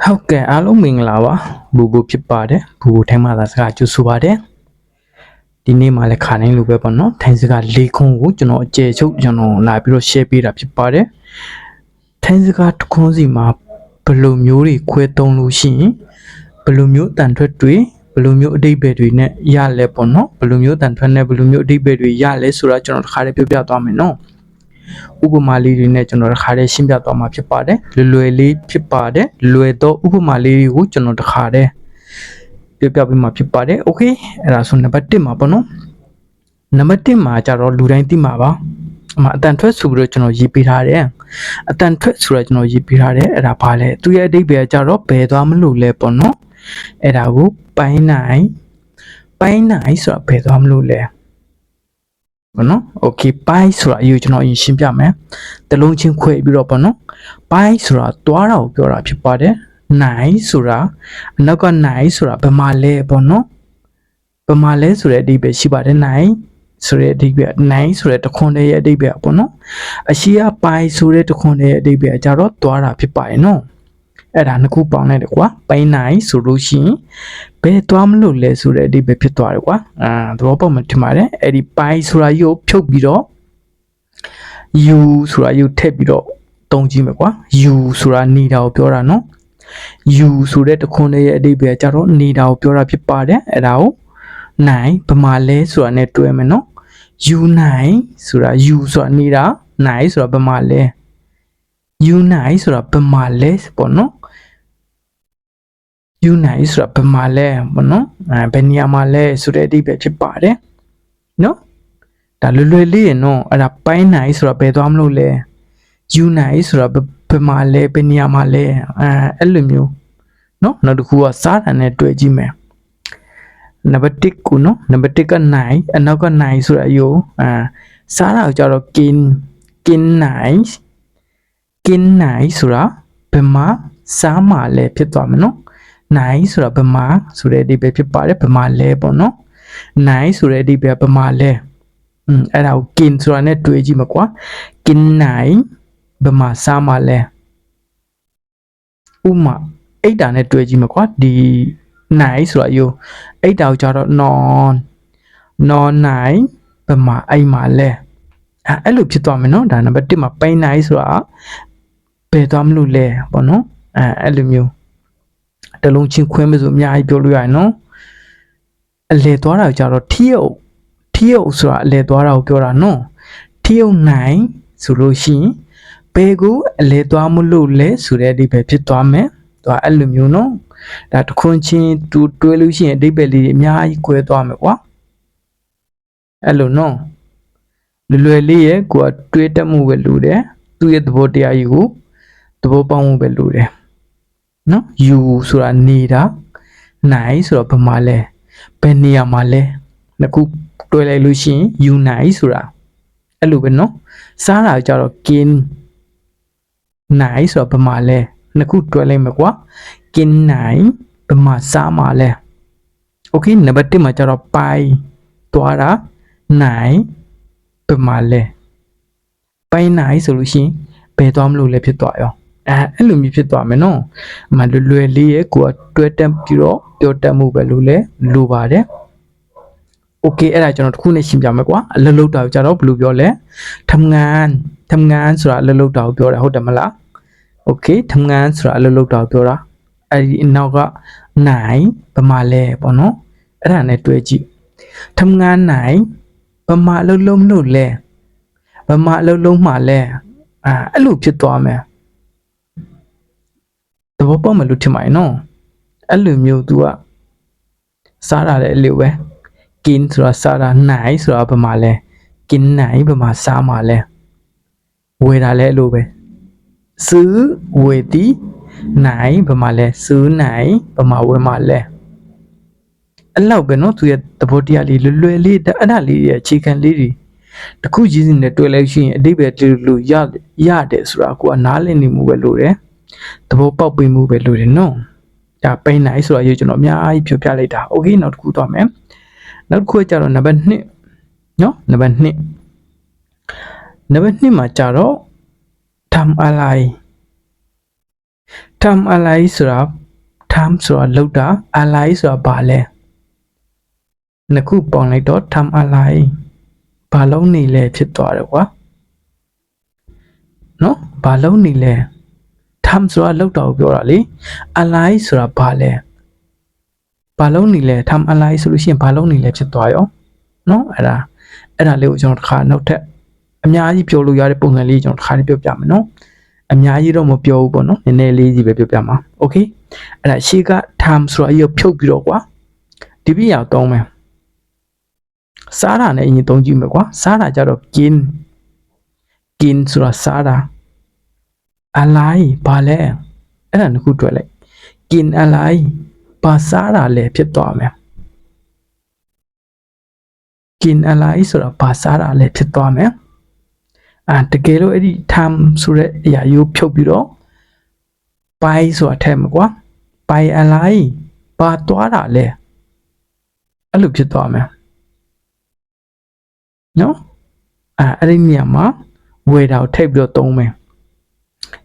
ဟုတ်ကဲ့အားလုံးမင်္ဂလာပါဘူဘူဖြစ်ပါတယ်ဘူဘူထိုင်းမှာသာစကားကြိုဆိုပါတယ်ဒီနေ့မှလည်းခါတိုင်းလိုပဲပေါ့နော်ထိုင်းစကားလေးခုံးကိုကျွန်တော်အကျယ်ချုပ်ကျွန်တော်လာပြီးတော့ share ပေးတာဖြစ်ပါတယ်ထိုင်းစကားတစ်ခုစီမှာဘယ်လိုမျိုးတွေခွဲသုံးလို့ရှိရင်ဘယ်လိုမျိုးတန်ထွက်တွေဘယ်လိုမျိုးအတိတ်ပဲတွေနဲ့ရလဲပေါ့နော်ဘယ်လိုမျိုးတန်ထွက်နဲ့ဘယ်လိုမျိုးအတိတ်ပဲတွေရလဲဆိုတာကျွန်တော်တစ်ခါတည်းပြောပြသွားမယ်နော် ဥပမာလေးတွေနဲ့ကျွန်တော်တစ်ခါတည်းရှင်းပြသွားမှာဖြစ်ပါတယ်လွယ်လွယ်လေးဖြစ်ပါတယ်လွယ်တော့ဥပမာလေးတွေကိုကျွန်တော်တစ်ခါတည်းပြောပြပေးမှာဖြစ်ပါတယ်โอเคအဲ့ဒါဆိုနံပါတ်1မှာပေါ့နော်နံပါတ်1မှာကျတော့လူတိုင်းသိမှာပါအမအတန်ထွက်ဆိုပြီးတော့ကျွန်တော်ရေးပေးထားတယ်အတန်ထွက်ဆိုတော့ကျွန်တော်ရေးပေးထားတယ်အဲ့ဒါဘာလဲသူရဲ့အဓိပ္ပာယ်ကကျတော့ဘယ်သွားမလို့လဲပေါ့နော်အဲ့ဒါကိုပိုင်းနိုင်ပိုင်းနိုင်ဆိုတာဘယ်သွားမလို့လဲ ပေါ့နော် okay pi ဆိုတာအယူကျွန်တော်အရင်ရှင်းပြမယ်တလုံးချင်းခွဲပြီးတော့ပေါ့နော် pi ဆိုတာတွားတာကိုပြောတာဖြစ်ပါတယ် nine ဆိုတာအနောက်က nine ဆိုတာဘယ်မှာလဲပေါ့နော်ဘယ်မှာလဲဆိုတဲ့အဓိပ္ပာယ်ရှိပါတယ် nine ဆိုတဲ့အဓိပ္ပာယ် nine ဆိုတဲ့တခွန်းရဲ့အဓိပ္ပာယ်ပေါ့နော်အရှိက pi ဆိုတဲ့တခွန်းရဲ့အဓိပ္ပာယ်ကြတော့တွားတာဖြစ်ပါတယ်နော် အဲ့ဒါနှစ်ခုပေါင်းလိုက်တယ်ကွာပိုင်းနိုင်ဆိုလို့ရှိရင်ဘယ်သွားမလို့လဲဆိုတဲ့အဓိပ္ပာယ်ဖြစ်သွားတယ်ကွာအာသဘောပေါက်မှထင်ပါတယ်အဲ့ဒီပိုင်းဆိုတာကြီးကိုဖြုတ်ပြီးတော့ you ဆိုတာကြီးကိုထည့်ပြီးတော့တုံးကြည့်မယ်ကွာ you ဆိုတာနေတာကိုပြောတာနော် you ဆိုတဲ့တခွန်းလေးရဲ့အဓိပ္ပာယ်ကြတော့နေတာကိုပြောတာဖြစ်ပါတယ်အဲ့ဒါကိုနိုင်ဗမာလဲဆိုတာနဲ့တွဲမယ်နော် you နိုင်ဆိုတာ you ဆိုတာနေတာနိုင်ဆိုတာဗမာလဲ you နိုင်ဆိုတာဗမာလဲပေါ့နော် you နိုင်ဆိုတာဗမာလဲပေါ့နော်အဲဘယ်နေရာမှာလဲဆိုတဲ့အဓိပ္ပာယ်ဖြစ်ပါတယ်နော်ဒါလွယ်လွယ်လေးရနော်အဲ့ဒါပိုင်းနိုင်ဆိုတာဘယ်သွားမလို့လဲ you နိုင်ဆိုတာဘယ်ဘယ်မှာလဲဘယ်နေရာမှာလဲအဲအဲ့လိုမျိုးနော်နောက်တစ်ခုကစားတာနဲ့တွေ့ကြည့်မယ်နံပါတ်1ကိုနော်နံပါတ်1ကနိုင်အနောက်ကနိုင်ဆိုတာအယိုအာစားတာကိုကြတော့ kin kin နိုင် kin နိုင်ဆိုတာဘယ်မှာစားမှာလဲဖြစ်သွားမယ်နော် နိုင်ဆိုတာဘယ်မှာဆိုတဲ့အဓိပ္ပာယ်ဖြစ်ပါတယ်ဘယ်မှာလဲပေါ့နော်နိုင်ဆိုတဲ့အဓိပ္ပာယ်ဘယ်မှာလဲอืมအဲ့ဒါကို kin ဆိုတာနဲ့တွေ့ကြည့်မှာကွာ kin နိုင်ဘယ်မှာစားမှာလဲဥမာအိတ်တာနဲ့တွေ့ကြည့်မှာကွာဒီနိုင်ဆိုတာယူအိတ်တာကိုကြတော့ non non နိုင်ဘယ်မှာအိမ်မှာလဲအဲအဲ့လိုဖြစ်သွားမယ်နော်ဒါနံပါတ်1မှာပိန်နိုင်ဆိုတာဘယ်သွားမလို့လဲပေါ့နော်အဲအဲ့လိုမျိုး တလုံးချင်းခွဲမဆိုအများကြီးပြောလို့ရတယ်နော်အလေသွားတာကိုကြတော့ထီယုတ်ထီယုတ်ဆိုတာအလေသွားတာကိုပြောတာနော်ထီယုတ်နိုင်ဆိုလို့ရှိရင်ဘယ်ကိုအလေသွားမလို့လဲဆိုတဲ့အဓိပ္ပာယ်ဖြစ်သွားမယ်သူကအဲ့လိုမျိုးနော်ဒါတခွန်းချင်းတူတွဲလို့ရှိရင်အဓိပ္ပာယ်လေးတွေအများကြီးကွဲသွားမယ်ကွာအဲ့လိုနော်လွယ်လွယ်လေးရဲ့ကိုကတွေးတတ်မှုပဲလိုတယ်သူ့ရဲ့သဘောတရားကြီးကိုသဘောပေါက်မှုပဲလိုတယ် နော် you ဆိုတာနေတာ night ဆိုတော့ဘယ်မှာလဲဘယ်နေရာမှာလဲနှစ်ခုတွဲလိုက်လို့ရှိရင် you night ဆိုတာအဲ့လိုပဲနော်စားတာကြတော့ kin night ဆိုတော့ဘယ်မှာလဲနှစ်ခုတွဲလိုက်မယ်ကွာ kin night ဘယ်မှာစားမှာလဲ okay နံပါတ်1မှာကြတော့ pai သွားတာ night ဘယ်မှာလဲ pai night ဆိုလို့ရှိရင်ဘယ်သွားမလို့လဲဖြစ်သွားရော အဲအဲ့လိုမျိုးဖြစ်သွားမယ်နော်အမှလွယ်လွယ်လေးရဲ့ကိုကတွဲတက်ပြီးတော့ပြောတတ်မှုပဲလို့လဲလိုပါတယ်โอเคအဲ့ဒါကျွန်တော်တစ်ခုနဲ့ရှင်းပြမယ်ကွာအလလုတ်တာကိုကျတော့ဘယ်လိုပြောလဲทำงานทำงานဆိုတာအလလုတ်တာကိုပြောတာဟုတ်တယ်မလားโอเคทำงานဆိုတာအလလုတ်တာကိုပြောတာ အဲ့ဒီအနောက်ကနိုင်ဗမာလဲပေါ့နော်အဲ့ဒါနဲ့တွဲကြည့်ทำงานไหนဗမာအလုံးလုံးလို့လဲဗမာအလုံးလုံးမှလဲအာအဲ့လိုဖြစ်သွားမယ်သ ဘောပေါက်မယ်လို့ထင်ပါတယ်နော်အဲ့လိုမျိုး तू ကစားတာလည်းအလိုပဲกินဆိုတာစားတာနိုင်ဆိုတာဗမာလဲกินနိုင်ဗမာစားမှာလဲဝယ်တာလည်းအလိုပဲซื้อဝယ်သည် နိုင်ဘာမှလဲစူးနိုင်ဘာမှဝဲမှလဲအဲ့လောက်ပဲနော်သူရဲ့သဘောတရားလေးလွယ်လွယ်လေးအဲ့ဒါလေးရဲ့အခြေခံလေးတွေတခုချင်းစီနဲ့တွေ့လိုက်ရှိရင်အတိပ္ပယ်တူလူရရတယ်ဆိုတာကိုကနားလည်နေမှုပဲလို့တယ် သဘောပေါက်ပေးမှုပဲလို့တယ်နော်ဒါပိန်နိုင်ဆိုတာရေကျွန်တော်အများကြီးပြောပြလိုက်တာโอเคနောက်တစ်ခုသွားမယ်နောက်တစ်ခုကကြတော့နံပါတ်2နော်နံပါတ်2နံပါတ်2မှာကြတော့ทำอะไร term ally ဆိုတာ term ဆိုတာလောက်တာ ally ဆိုတာဘာလဲနှစ်ခုပေါင်းလိုက်တော့ term ally ဘာလုံးနေလဲဖြစ်သွားတယ်ကွာနော်ဘာလုံးနေလဲ ham ဆိုတာလောက်တာကိုပြောတာလေ alive ဆိုတာဘာလဲဘာလုံးနေလဲ ham alive ဆိုလို့ရှိရင်ဘာလုံးနေလဲဖြစ်သွားရောနော်အဲ့ဒါအဲ့ဒါလေးကိုကျွန်တော်တစ်ခါနောက်ထပ်အများကြီးပြောလို့ရတဲ့ပုံစံလေးကျွန်တော်တစ်ခါလေးပြောပြမယ်နော်အများကြီးတော့မပြောဘူးပေါ့နော်နည်းနည်းလေးကြီးပဲပြောပြမှာ okay အဲ့ဒါရှေ့က time ဆိုတာအရေးဖြုတ်ပြီးတော့ကွာဒီပြရတော့မယ်စားတာနဲ့အရင်သုံးကြည့်မယ်ကွာစားတာကြတော့ kin kin ဆိုတာစားတာ အလိုက်ဘာလဲအဲ့ဒါတစ်ခုတွေ့လိုက် kin အလိုက်ဘာစားတာလဲဖြစ်သွားမယ် kin အလိုက်ဆိုတာဘာစားတာလဲဖြစ်သွားမယ်အာတကယ်လို့အဲ့ဒီ term ဆိုတဲ့အရာယူဖြုတ်ပြီးတော့ pi ဆိုတာထည့်မှာကွာ pi အလိုက်ဘာသွားတာလဲအဲ့လိုဖြစ်သွားမယ်နော်အဲအဲ့ဒီနေရာမှာဝေတာကိုထိပ်ပြီးတော့သုံးမယ်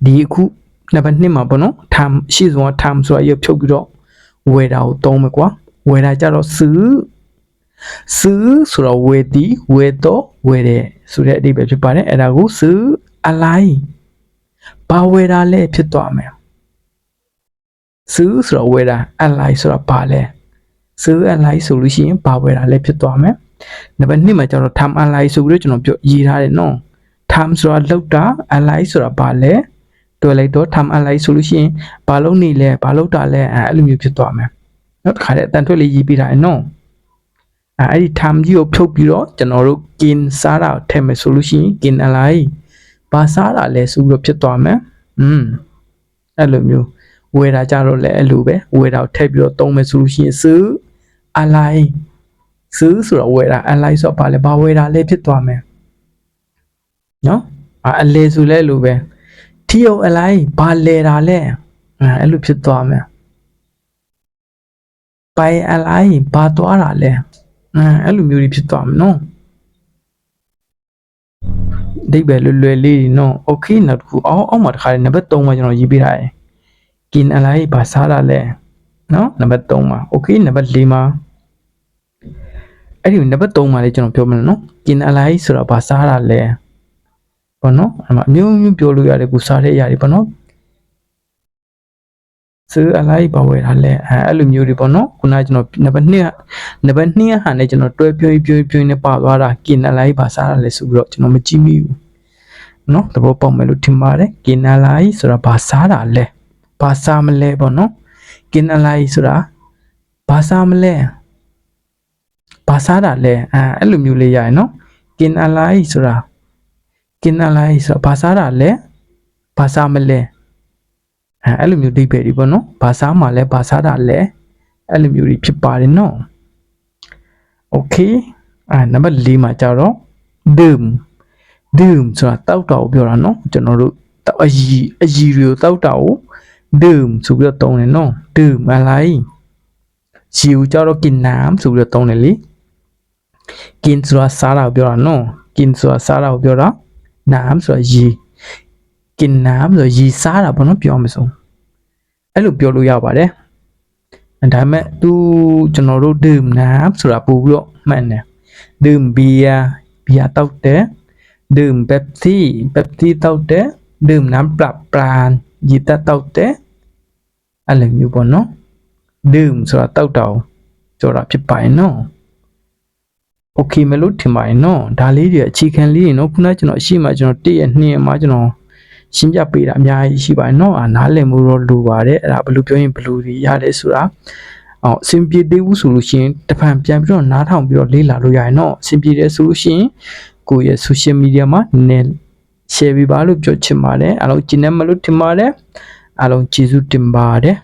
ဒီအခုနံပါတ်2မှာပေါ့နော် term ရှိဆုံးက term ဆိုတာရဖြုတ်ပြီးတော့ဝေတာကိုသုံးမယ်ကွာဝေတာကြတော့စူးစူးဆိုတော့ဝေတီဝေတော့ဝေတယ်ဆိုတဲ့အဓိပ္ပာယ်ဖြစ်ပါတယ်အဲ့ဒါကိုစူးအလိုက်ဘာဝေတာလဲဖြစ်သွားမယ်စူးဆိုတော့ဝေတာအလိုက်ဆိုတော့ဘာလဲစူးအလိုက်ဆိုလို့ရှိရင်ဘာဝေတာလဲဖြစ်သွားမယ်နံပါတ်2မှာကျတော့ term ally ဆိုပြီးတော့ကျွန်တော်ပြောရေးထားတယ်နော် term ဆိုတာလောက်တာ ally ဆိုတာဘာလဲတွေ့လိုက်တော့ term ally ဆိုလို့ရှိရင်ဘာလုံးနေလဲဘာလောက်တာလဲအဲအဲ့လိုမျိုးဖြစ်သွားမယ်နော်တခါတည်းအတန်ထွက်လေးရေးပြထားတယ်နော်အဲအဲ့ဒီ term ကြီးကိုဖြုတ်ပြီးတော့ကျွန်တော်တို့ kin စားတာထည့်မယ်ဆိုလို့ရှိရင် kin ally ဘာစားတာလဲဆိုပြီးတော့ဖြစ်သွားမယ်อืมအဲ့လိုမျိုးဝေတာကြတော့လည်းအဲ့လိုပဲဝေတာကိုထည့်ပြီးတော့သုံးမယ်ဆိုလို့ရှိရင်စူ ally စူးဆိုတော့ဝယ်တာ analyze ဆိုတော့ဘာလဲဘာဝယ်တာလဲဖြစ်သွားမယ် နော်အလေဆိုလဲလို့ပဲ TOLI ဘာလဲတာလဲအဲအဲ့လိုဖြစ်သွားမယ်ပိုင် LI ဘာသွားတာလဲအဲအဲ့လိုမျိုးကြီးဖြစ်သွားမယ်နော်ဒိတ်ပဲလွယ်လွယ်လေးနော် okay နောက်တစ်ခုအောက်အောက်မှာတစ်ခါလေးနံပါတ်3မှာကျွန်တော်ရေးပေးထားတယ် kin LI ဘာစားတာလဲနော်နံပါတ်3မှာ okay နံပါတ်4မှာအဲ့ဒီနံပါတ်3မှာလေးကျွန်တော်ပြောမယ်နော်กินอะไรဆိုတော့ဘာစားတာလဲ ပေါ့နော်အဲ့မှာအမျိုးမျိုးပြောလို့ရတယ်ကိုစားတဲ့အရာတွေပေါ့နော်စေအလိုက်ပါဝယ်ထားလဲအဲ့လိုမျိုးတွေပေါ့နော်ခုနကကျွန်တော်နံပါတ်2နံပါတ်2ဟာနဲ့ကျွန်တော်တွဲပြွင်းပြွင်းပြွင်းနဲ့ပါသွားတာကင်နလိုက်ပါစားတာလဲဆိုပြီးတော့ကျွန်တော်မကြည့်မိဘူးနော်သဘောပေါက်မယ်လို့ထင်ပါတယ်ကင်နလိုက်ဆိုတာဘာစားတာလဲဘာစားမလဲပေါ့နော်ကင်နလိုက်ဆိုတာဘာစားမလဲဘာစားတာလဲအဲ့လိုမျိုးလေးရရနော်ကင်နလိုက်ဆိုတာ ကင်အလိုက်ဆိုတာဘာစားတာလဲဘာစားမလဲအဲအဲ့လိုမျိုးဒိတ်ပဲဒီပေါ့နော်ဘာစားမှလဲဘာစားတာလဲအဲ့လိုမျိုးတွေဖြစ်ပါတယ်နော်โอเคအဲနံပါတ်၄မှာကြတော့ doom doom ဆိုတာတောက်တာကိုပြောတာနော်ကျွန်တော်တို့အကြီးအကြီးတွေကိုတောက်တာကို doom ဆိုပြီးတော့တုံးတယ်နော် doom အလိုက်ရီကိုကြတော့กินน้ำဆိုပြီးတော့တုံးတယ်လေกินဆိုတာစားတာကိုပြောတာနော်กินဆိုတာစားတာကိုပြောတာ น้ำဆိုတာရေกินน้ำဆိုရေစားတာပေါ့နော်ပြောမဆုံးအဲ့လိုပြောလို့ရပါတယ်ဒါပေမဲ့သူကျွန်တော်တို့ดื่มน้ำဆိုတာပို့ပြီးတော့မှန်တယ်ดื่มเบียร์เบียร์တောက်တယ်ดื่มเป๊ปซี่เป๊ปซี่တောက်တယ်ดื่มน้ำปรับปรานยีตาတောက်တယ်အဲ့လိုမျိုးပေါ့နော်ดื่มဆိုတာတောက်တာကိုပြောတာဖြစ်ပါရဲ့နော် โอเคမလို့ထင်ပါတယ်နော်ဒါလေးတွေအခြေခံလေးတွေနော်ခုနကကျွန်တော်အရှိမှကျွန်တော်တည့်ရနှစ်ရမှာကျွန်တော်ရှင်းပြပေးတာအများကြီးရှိပါတယ်နော်အာနားလည်မှုတော့လိုပါတယ်အဲ့ဒါဘယ်လိုပြောရင်ဘယ်လိုတွေရတယ်ဆိုတာအော်အဆင်ပြေသေးဘူးဆိုလို့ရှိရင်တစ်ဖန်ပြန်ပြီးတော့နားထောင်ပြီးတော့လေ့လာလို့ရတယ်နော်အဆင်ပြေတယ်ဆိုလို့ရှိရင်ကိုယ့်ရဲ့ social media မှာနည်း share ပေးပါလို့ပြောချင်ပါတယ်အားလုံးကျင်းနေမလို့ထင်ပါတယ်အားလုံးကျေးဇူးတင်ပါတယ်